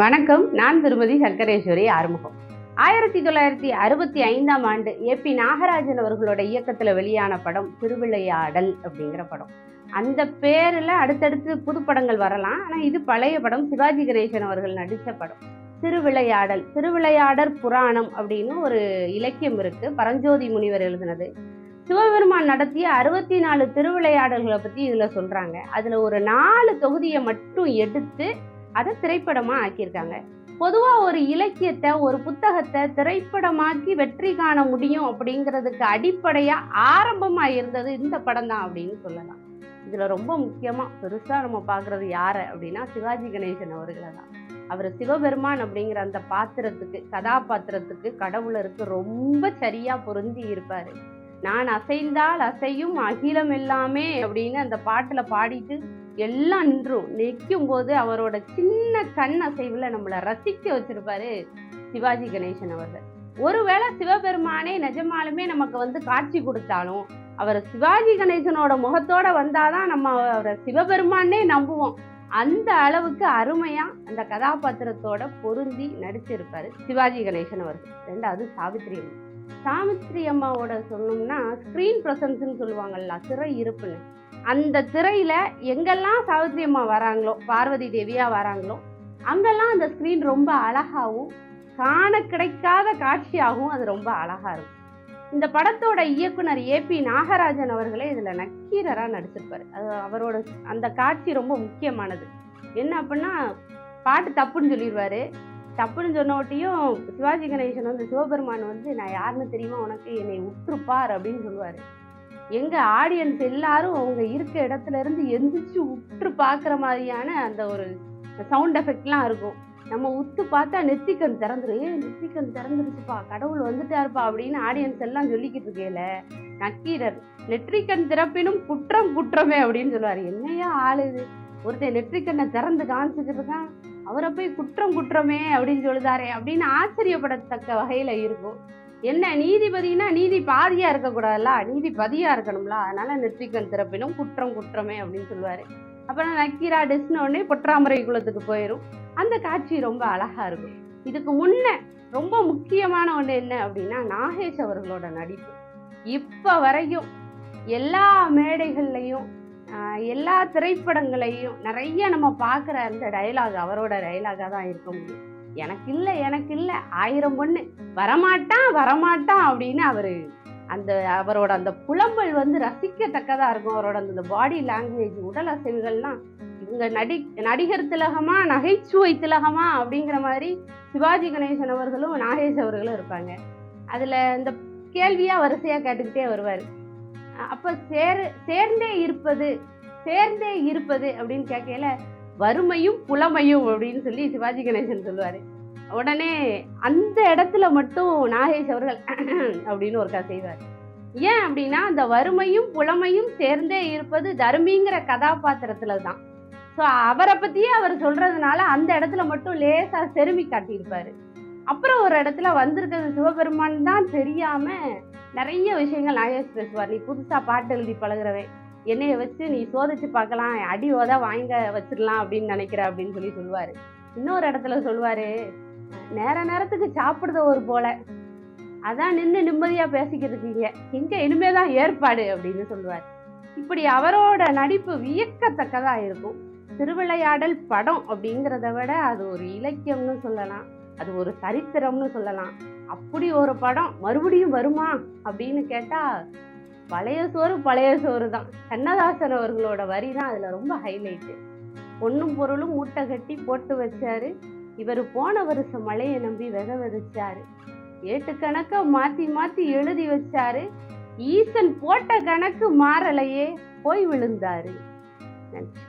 வணக்கம் நான் திருமதி சங்கரேஸ்வரி ஆறுமுகம். ஆயிரத்தி தொள்ளாயிரத்தி அறுபத்தி ஐந்தாம் ஆண்டு ஏபி நாகராஜன் அவர்களோட இயக்கத்தில் வெளியான படம் திருவிளையாடல் அப்படிங்கிற படம். அந்த பேரில் அடுத்தடுத்து புது படங்கள் வரலாம். ஆனால் இது பழைய படம் சிவாஜி கணேசன் அவர்கள் நடித்த படம். திருவிளையாடல் திருவிளையாடற் புராணம் அப்படின்னு ஒரு இலக்கியம் இருக்கு. பரஞ்சோதி முனிவர் எழுதினது. சிவபெருமான் நடத்திய அறுபத்தி நாலு திருவிளையாடல்களை பற்றி இதில் சொல்கிறாங்க அதில் ஒரு நாலு தொகுதியை மட்டும் எடுத்து அதை திரைப்படமாக ஆக்கியிருக்காங்க. பொதுவாக ஒரு இலக்கியத்தை ஒரு புத்தகத்தை திரைப்படமாக்கி வெற்றி காண முடியும் அப்படிங்கிறதுக்கு அடிப்படையாக ஆரம்பமாக இருந்தது இந்த படம் தான் அப்படின்னு சொல்லலாம். இதில் ரொம்ப முக்கியமாக பெருசாக நம்ம பார்க்குறது யாரை அப்படின்னா சிவாஜி கணேசன் அவர்களை தான். அவர் சிவபெருமான் அப்படிங்கிற அந்த பாத்திரத்துக்கு கதாபாத்திரத்துக்கு கடவுளருக்கு ரொம்ப சரியாக பொருந்தி இருப்பார். நான் அசைந்தால் அசையும் அகிலம் எல்லாமே அப்படின்னு அந்த பாட்டில் பாடிட்டு எல்லாம் நின்றும். நிற்கும் போது அவரோட சின்ன கண் அசைவில் நம்மளை ரசிக்க வச்சிருப்பாரு சிவாஜி கணேசன் அவர்கள். ஒருவேளை சிவபெருமானே நிஜமாலுமே நமக்கு வந்து காட்சி கொடுத்தாலும் அவர் சிவாஜி கணேசனோட முகத்தோட வந்தாதான் நம்ம அவரை சிவபெருமானே நம்புவோம். அந்த அளவுக்கு அருமையா அந்த கதாபாத்திரத்தோட பொருந்தி நடிச்சிருப்பாரு சிவாஜி கணேசன் அவர்கள். ரெண்டாவது சாவித்ரி அம்மா. சாவித்ரி அம்மாவோட சொல்லணும்னா ஸ்க்ரீன் ப்ரெசன்ஸ்னு சொல்லுவாங்கல்ல சிறை இருப்புன்னு. அந்த திரையில் எங்கெல்லாம் சாவித்ரி அம்மா வராங்களோ பார்வதி தேவியாக வராங்களோ அங்கெல்லாம் அந்த ஸ்க்ரீன் ரொம்ப அழகாகவும் காண கிடைக்காத காட்சியாகவும் அது ரொம்ப அழகாக இருக்கும். இந்த படத்தோட இயக்குனர் ஏபி நாகராஜன் அவர்களே இதில் நக்கீரராக நடிச்சிருப்பார். அது அவரோட அந்த காட்சி ரொம்ப முக்கியமானது. என்ன அப்படின்னா பாட்டு தப்புன்னு சொல்லிடுவார் தப்புன்னு சொன்னோட்டியும் சிவாஜி கணேசன் வந்து சிவபெருமான் வந்து நான் யாருன்னு தெரியுமா? உனக்கு என்னை உற்றுப்பார் அப்படின்னு சொல்லுவார். எங்க ஆடியன்ஸ் எல்லாரும் அவங்க இருக்க இடத்துல இருந்து எந்திரிச்சு உற்று பார்க்குற மாதிரியான அந்த ஒரு சவுண்ட் எஃபெக்ட்லாம் இருக்கும். நம்ம உத்து பார்த்தா நெத்திக்கண் திறந்துரு ஏ நெத்திக்கண் திறந்துருச்சுப்பா கடவுள் வந்துட்டாருப்பா அப்படின்னு ஆடியன்ஸ் எல்லாம் சொல்லிக்கிட்டு இருக்கேல நக்கீரர் நெற்றிக்கண் திறப்பினும் குற்றம் குற்றமே அப்படின்னு சொல்லுவார். என்னையா ஆளு இது? ஒருத்தன் நெற்றிக்கண்ணை திறந்து காமிச்சிட்டு இருக்கான். அவரை போய் குற்றம் குற்றமே அப்படின்னு சொல்லுதாரே அப்படின்னு ஆச்சரியப்படத்தக்க வகையில் இருக்கும். என்ன நீதிபதினா நீதி பாதியா இருக்கக்கூடாதுல்ல? நீதிபதியா இருக்கணும்ல? அதனால நெற்றிக்கண் திறப்பினும் குற்றம் குற்றமே அப்படின்னு சொல்லுவாரு. அப்புறம் நக்கீரா டெஸ்ன உடனே பொற்றாமரை குளத்துக்கு போயிடும் அந்த காட்சி ரொம்ப அழகா இருக்கும். இதுக்கு முன்ன ரொம்ப முக்கியமான ஒன்று என்ன அப்படின்னா நாகேஷ் அவர்களோட நடிப்பு. இப்போ வரையும் எல்லா மேடைகள்லையும் எல்லா திரைப்படங்களையும் நிறைய நம்ம பார்க்குற அந்த டைலாக் அவரோட டைலாகாக தான் இருக்க முடியும். எனக்கு இல்லை எனக்கு இல்லை ஆயிரம் பொண்ணு. வரமாட்டான் வரமாட்டான் அப்படின்னு அவர் அந்த அவரோட அந்த புலம்பல் வந்து ரசிக்கத்தக்கதாக இருக்கும். அவரோட அந்த பாடி லாங்குவேஜ் உடல் அசைவுகள்லாம் இவங்க நடி நடிகர் திலகமா நகைச்சுவை திலகமா அப்படிங்கிற மாதிரி சிவாஜி கணேசன் அவர்களும் நாகேஷ் அவர்களும் இருப்பாங்க. அதில் இந்த கேள்வியாக வரிசையாக கேட்டுக்கிட்டே வருவார். அப்போ சேர் சேர்ந்தே இருப்பது சேர்ந்தே இருப்பது அப்படின்னு கேட்கல வறுமையும் புலமையும் அப்படின்னு சொல்லி சிவாஜி கணேசன் சொல்லுவார். உடனே அந்த இடத்துல மட்டும் நாகேஷ் அவர்கள் அப்படின்னு ஒருக்கா செய்வார். ஏன் அப்படின்னா அந்த வறுமையும் புலமையும் சேர்ந்தே இருப்பது தர்மிங்கிற கதாபாத்திரத்துல தான். ஸோ அவரை பற்றியே அவர் சொல்றதுனால அந்த இடத்துல மட்டும் லேசாக செருமி காட்டியிருப்பாரு. அப்புறம் ஒரு இடத்துல வந்திருக்கிறது சிவபெருமான் தான் தெரியாம நிறைய விஷயங்கள் நாகேஷ் பேசுவார். நீ புதுசா பாட்டு எழுதி பழகிறவன். என்னைய வச்சு நீ சோதிச்சு பார்க்கலாம் அடி ஓதா வாங்க வச்சிடலாம் அப்படின்னு நினைக்கிற அப்படின்னு சொல்லி சொல்லுவார். இன்னொரு இடத்துல சொல்லுவார் நேர நேரத்துக்கு சாப்பிடுத ஒரு போல. அதான் நின்று நிம்மதியாக பேசிக்கிட்டு இருக்கீங்க. இனிமேல் தான் ஏற்பாடு அப்படின்னு சொல்லுவார். இப்படி அவரோட நடிப்பு வியக்கத்தக்கதாக இருக்கும். திருவிளையாடல் படம் அப்படிங்கிறத விட அது ஒரு இலக்கியம்னு சொல்லலாம். அது ஒரு சரித்திரம்னு சொல்லலாம். அப்படி ஒரு படம் மறுபடியும் வருமா அப்படின்னு கேட்டால் பழைய சோறு பழைய சோறு தான் கண்ணதாசன் அவர்களோட வரி தான் அதில் ரொம்ப ஹைலைட்டு பொண்ணும் பொருளும் மூட்டை கட்டி போட்டு வச்சாரு. இவர் போன வருஷம் மழையை நம்பி வித விதைச்சாரு. ஏட்டு மாற்றி மாற்றி எழுதி வச்சாரு. ஈசன் போட்ட கணக்கு மாறலையே போய் விழுந்தாரு. நன்றி.